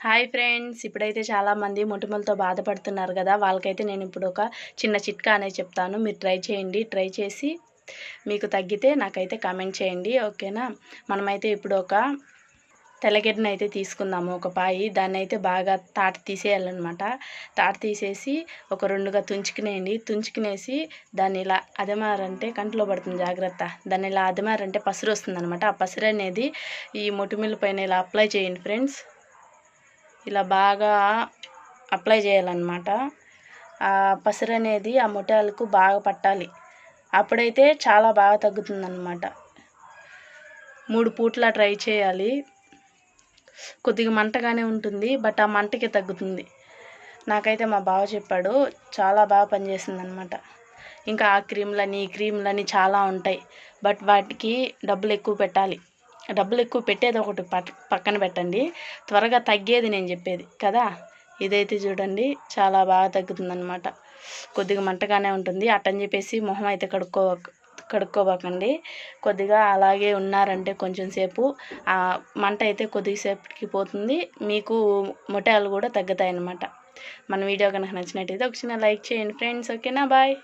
Hi friends ఇప్పుడైతే చాలామంది మొటిమలతో బాధపడుతున్నారు కదా. వాళ్ళకైతే నేను ఇప్పుడు ఒక చిన్న చిట్కా అనేది చెప్తాను. మీరు ట్రై చేయండి ట్రై చేసి మీకు తగ్గితే నాకైతే కామెంట్ చేయండి ఓకేనా? మనమైతే ఇప్పుడు ఒక తెల్లగడ్డను అయితే తీసుకుందాము ఒక పాయి. దాన్ని అయితే బాగా తాట తీసేయాలన్నమాట. తాట తీసేసి ఒక రెండుగా తుంచుకునేయండి. తుంచుకునేసి దాన్ని ఇలా అదమారంటే కంట్లో పడుతుంది జాగ్రత్త. దాన్ని ఇలా అదమారంటే పసురు వస్తుందనమాట ఆ పసురు అనేది ఈ మొటిమిల పైన ఇలా అప్లై చేయండి ఫ్రెండ్స్. ఇలా బాగా అప్లై చేయాలన్నమాట. ఆ పసరు అనేది ఆ ముఠాలకు బాగా పట్టాలి. అప్పుడైతే చాలా బాగా తగ్గుతుందన్నమాట. మూడు పూట్ల ట్రై చేయాలి. కొద్దిగా మంటగానే ఉంటుంది బట్ ఆ మంటకి తగ్గుతుంది. నాకైతే మా బావ చెప్పాడు చాలా బాగా పనిచేస్తుంది అనమాట ఇంకా ఆ క్రీమ్లని ఈ క్రీమ్లని చాలా ఉంటాయి. బట్ వాటికి డబ్బులు ఎక్కువ పెట్టాలి. డబ్బులు ఎక్కువ పెట్టేది ఒకటి పక్కన పెట్టండి. త్వరగా తగ్గేది నేను చెప్పేది. కదా? ఇదైతే చూడండి చాలా బాగా తగ్గుతుందనమాట కొద్దిగా మంటగానే ఉంటుంది. అట్టని చెప్పేసి మొహం అయితే కడుక్కో కడుక్కోబోకండి. కొద్దిగా అలాగే ఉన్నారంటే కొంచెం సేపు. ఆ మంట అయితే కొద్దిసేపటికి పోతుంది. మీకు మొటాలు కూడా తగ్గుతాయి అన్నమాట మన వీడియో కనుక నచ్చినట్టయితే ఒక చిన్న లైక్ చేయండి ఫ్రెండ్స్. ఓకేనా? బాయ్.